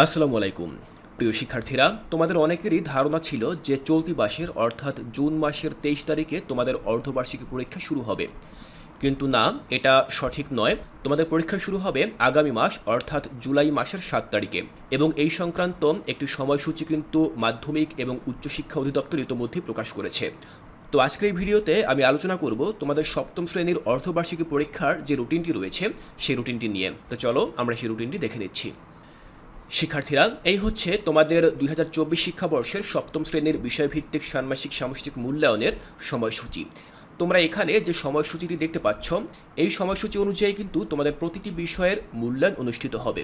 আসসালামু আলাইকুম। প্রিয় শিক্ষার্থীরা, তোমাদের অনেকেরই ধারণা ছিল যে চলতি মাসের অর্থাৎ জুন মাসের তেইশ তারিখে তোমাদের অর্ধবার্ষিকী পরীক্ষা শুরু হবে। কিন্তু না, এটা সঠিক নয়। তোমাদের পরীক্ষা শুরু হবে আগামী মাস, অর্থাৎ জুলাই মাসের সাত তারিখে। এবং এই সংক্রান্ত একটি সময়সূচি কিন্তু মাধ্যমিক এবং উচ্চশিক্ষা অধিদপ্তর ইতোমধ্যে প্রকাশ করেছে। তো আজকের এই ভিডিওতে আমি আলোচনা করব তোমাদের সপ্তম শ্রেণির অর্ধবার্ষিকী পরীক্ষার যে রুটিনটি রয়েছে, সেই রুটিনটি নিয়ে। তো চলো, আমরা সেই রুটিনটি দেখে নিচ্ছি। শিক্ষার্থীরা, এই হচ্ছে তোমাদের দুই হাজার চব্বিশ শিক্ষাবর্ষের সপ্তম শ্রেণির বিষয়ভিত্তিক ষান্মাসিক সামষ্টিক মূল্যায়নের সময়সূচি। তোমরা এখানে যে সময়সূচিটি দেখতে পাচ্ছ, এই সময়সূচি অনুযায়ী কিন্তু তোমাদের প্রতিটি বিষয়ের মূল্যায়ন অনুষ্ঠিত হবে।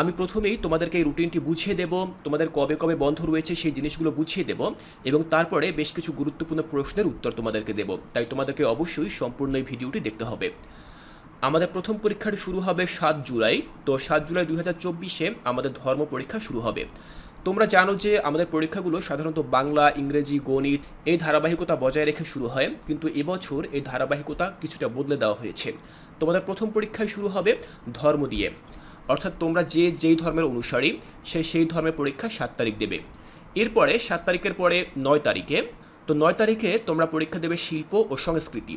আমি প্রথমেই তোমাদেরকে এই রুটিনটি বুঝিয়ে দেব, তোমাদের কবে কবে বন্ধ রয়েছে সেই জিনিসগুলো বুঝিয়ে দেব এবং তারপরে বেশ কিছু গুরুত্বপূর্ণ প্রশ্নের উত্তর তোমাদেরকে দেব। তাই তোমাদেরকে অবশ্যই সম্পূর্ণ এই ভিডিওটি দেখতে হবে। আমাদের প্রথম পরীক্ষাটি শুরু হবে সাত জুলাই। তো সাত জুলাই দুই হাজার চব্বিশে আমাদের ধর্ম পরীক্ষা শুরু হবে। তোমরা জানো যে আমাদের পরীক্ষাগুলো সাধারণত বাংলা, ইংরেজি, গণিত এই ধারাবাহিকতা বজায় রেখে শুরু হয়। কিন্তু এবছর এই ধারাবাহিকতা কিছুটা বদলে দেওয়া হয়েছে। তোমাদের প্রথম পরীক্ষায় শুরু হবে ধর্ম দিয়ে। অর্থাৎ তোমরা যে যেই ধর্মের অনুসারী, সে সেই ধর্মের পরীক্ষা সাত তারিখ দেবে। এরপরে সাত তারিখের পরে নয় তারিখে। তো নয় তারিখে তোমরা পরীক্ষা দেবে শিল্প ও সংস্কৃতি।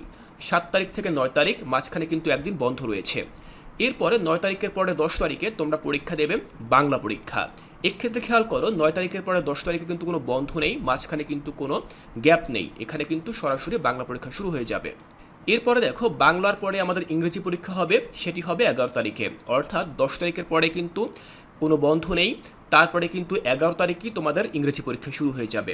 সাত তারিখ থেকে নয় তারিখ, মাঝখানে কিন্তু একদিন বন্ধ রয়েছে। এরপরে নয় তারিখের পরে দশ তারিখে তোমরা পরীক্ষা দেবে, বাংলা পরীক্ষা। এক্ষেত্রে খেয়াল করো, নয় তারিখের পরে দশ তারিখে কিন্তু কোনো বন্ধ নেই, মাঝখানে কিন্তু কোনো গ্যাপ নেই। এখানে কিন্তু সরাসরি বাংলা পরীক্ষা শুরু হয়ে যাবে। এরপরে দেখো, বাংলার পরে আমাদের ইংরেজি পরীক্ষা হবে, সেটি হবে এগারো তারিখে। অর্থাৎ দশ তারিখের পরে কিন্তু কোনো বন্ধ নেই, তারপরে কিন্তু এগারো তারিখই তোমাদের ইংরেজি পরীক্ষা শুরু হয়ে যাবে।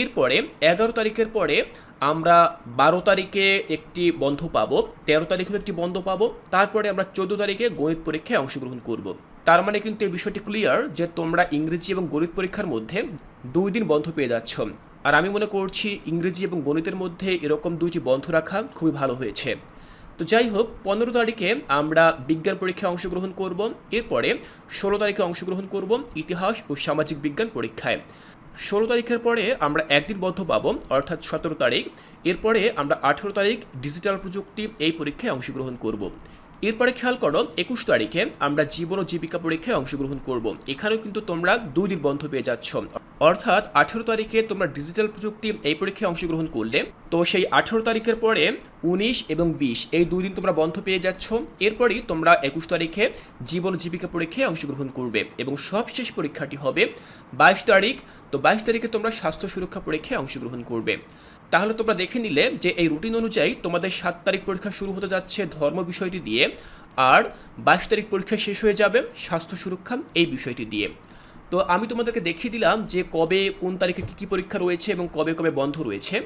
এরপরে এগারো তারিখের পরে আমরা বারো তারিখে একটি বন্ধ পাবো, তেরো তারিখেও একটি বন্ধ পাবো, তারপরে আমরা চোদ্দ তারিখে গণিত পরীক্ষায় অংশগ্রহণ করব। তার মানে কিন্তু এই বিষয়টি ক্লিয়ার যে তোমরা ইংরেজি এবং গণিত পরীক্ষার মধ্যে দুই দিন বন্ধ পেয়ে যাচ্ছ। আর আমি মনে করছি ইংরেজি এবং গণিতের মধ্যে এরকম দুইটি বন্ধ রাখা খুবই ভালো হয়েছে। তো যাই হোক, পনেরো তারিখে আমরা বিজ্ঞান পরীক্ষায় অংশগ্রহণ করব, এরপরে ষোলো তারিখে অংশগ্রহণ করব ইতিহাস ও সামাজিক বিজ্ঞান পরীক্ষায়। ষোলো তারিখের পরে আমরা একদিন বন্ধ পাবো, অর্থাৎ সতেরো তারিখ। এরপরে আমরা আঠেরো তারিখ ডিজিটাল প্রযুক্তি এই পরীক্ষায় অংশগ্রহণ করব। এরপরে খেয়াল করো, একুশ তারিখে আমরা জীবন ও জীবিকা পরীক্ষায় অংশগ্রহণ করব। এখানেও কিন্তু তোমরা দুই দিন বন্ধ পেয়ে যাচ্ছ। অর্থাৎ আঠেরো তারিখে তোমরা ডিজিটাল প্রযুক্তি এই পরীক্ষায় অংশগ্রহণ করলে, তো সেই আঠেরো তারিখের পরে উনিশ এবং বিশ, এই দুই দিন তোমরা বন্ধ পেয়ে যাচ্ছ। এরপরই তোমরা একুশ তারিখে জীবন জীবিকা পরীক্ষায় অংশগ্রহণ করবে এবং সবশেষ পরীক্ষাটি হবে বাইশ তারিখ। তো বাইশ তারিখে তোমরা স্বাস্থ্য সুরক্ষা পরীক্ষায় অংশগ্রহণ করবে। তাহলে তোমরা দেখে নিলে যে এই রুটিন অনুযায়ী তোমাদের সাত তারিখ পরীক্ষা শুরু হতে যাচ্ছে ধর্ম বিষয়টি দিয়ে, আর বাইশ তারিখ পরীক্ষা শেষ হয়ে যাবে স্বাস্থ্য সুরক্ষা এই বিষয়টি দিয়ে। তো আমি তোমাদেরকে দেখিয়ে দিলাম যে কবে কোন তারিখে কী কী পরীক্ষা রয়েছে এবং কবে কবে বন্ধ রয়েছে।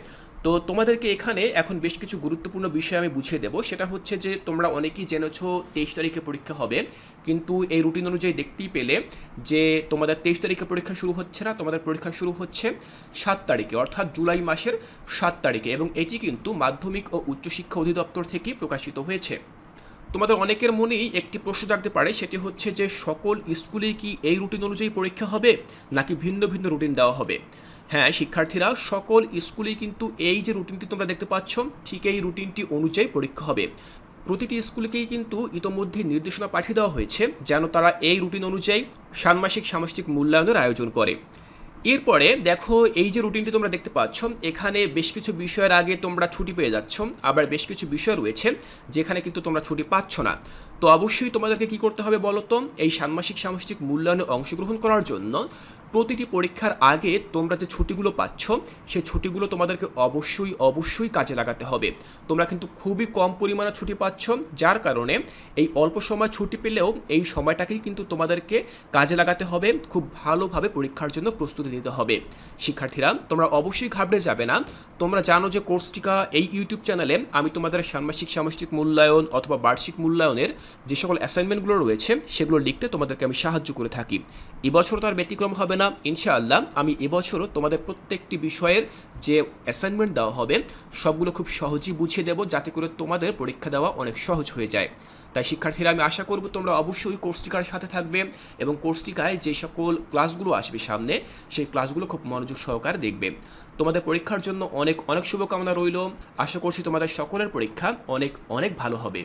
তো তোমাদেরকে এখানে এখন বেশ কিছু গুরুত্বপূর্ণ বিষয় আমি বুঝিয়ে দেবো। সেটা হচ্ছে যে তোমরা অনেকেই জেনেছো তেইশ তারিখে পরীক্ষা হবে। কিন্তু এই রুটিন অনুযায়ী দেখতেই পেলে যে তোমাদের তেইশ তারিখে পরীক্ষা শুরু হচ্ছে না, তোমাদের পরীক্ষা শুরু হচ্ছে সাত তারিখে, অর্থাৎ জুলাই মাসের সাত তারিখে। এবং এটি কিন্তু মাধ্যমিক ও উচ্চশিক্ষা অধিদপ্তর থেকেই প্রকাশিত হয়েছে। তোমাদের অনেকের মনেই একটি প্রশ্ন জাগতে পারে, সেটি হচ্ছে যে সকল স্কুলেই কি এই রুটিন অনুযায়ী পরীক্ষা হবে, নাকি ভিন্ন ভিন্ন রুটিন দেওয়া হবে? হ্যাঁ শিক্ষার্থীরা, সকল স্কুলেই কিন্তু এই যে রুটিনটি তোমরা দেখতে পাচ্ছ, ঠিক এই রুটিনটি অনুযায়ী পরীক্ষা হবে। প্রতিটি স্কুলকেই কিন্তু ইতোমধ্যে নির্দেশনা পাঠিয়ে দেওয়া হয়েছে, যেন তারা এই রুটিন অনুযায়ী ষান্মাসিক সামষ্টিক মূল্যায়নের আয়োজন করে। এরপরে দেখো এই যে রুটিনটি তোমরা দেখতে পাচ্ছ, এখানে বেশ কিছু বিষয়ের আগে তোমরা ছুটি পেয়ে যাচ্ছ, আবার বেশ কিছু বিষয় রয়েছে যেখানে কিন্তু তোমরা ছুটি পাচ্ছ না। তো অবশ্যই তোমাদেরকে কি করতে হবে বলো তো? এই ষান্মাসিক সামষ্টিক মূল্যায়নে অংশগ্রহণ করার জন্য প্রতিটি পরীক্ষার আগে তোমরা যে ছুটিগুলো পাচ্ছ সেই ছুটিগুলো তোমাদেরকে অবশ্যই অবশ্যই কাজে লাগাতে হবে। তোমরা কিন্তু খুবই কম পরিমাণে ছুটি পাচ্ছ, যার কারণে এই অল্প সময় ছুটি পেলেও এই সময়টাকেই কিন্তু তোমাদেরকে কাজে লাগাতে হবে, খুব ভালোভাবে পরীক্ষার জন্য প্রস্তুতি নিতে হবে। শিক্ষার্থীরা, তোমরা অবশ্যই ঘাবড়ে যাবে না। তোমরা জানো যে কোর্সটিকা এই ইউটিউব চ্যানেলে আমি তোমাদের ষান্মাসিক সামষ্টিক মূল্যায়ন অথবা বার্ষিক মূল্যায়নের যে সকল অ্যাসাইনমেন্টগুলো রয়েছে, সেগুলো লিখতে তোমাদেরকে আমি সাহায্য করে থাকি। এবছর তো আর ব্যতিক্রম হবে না, ইনশাআল্লাহ আমি এবছরও তোমাদের প্রত্যেকটি বিষয়ের যে অ্যাসাইনমেন্ট দেওয়া হবে, সবগুলো খুব সহজেই বুঝিয়ে দেবো যাতে করে তোমাদের পরীক্ষা দেওয়া অনেক সহজ হয়ে যায়। তাই শিক্ষার্থীরা, আমি আশা করব তোমরা অবশ্যই কোর্সটিকার সাথে থাকবে এবং কোর্সটিকায় যে সকল ক্লাসগুলো আসবে সামনে, সেই ক্লাসগুলো খুব মনোযোগ সহকারে দেখবে। তোমাদের পরীক্ষার জন্য অনেক অনেক শুভকামনা রইল। আশা করছি তোমাদের সকলের পরীক্ষা অনেক অনেক ভালো হবে।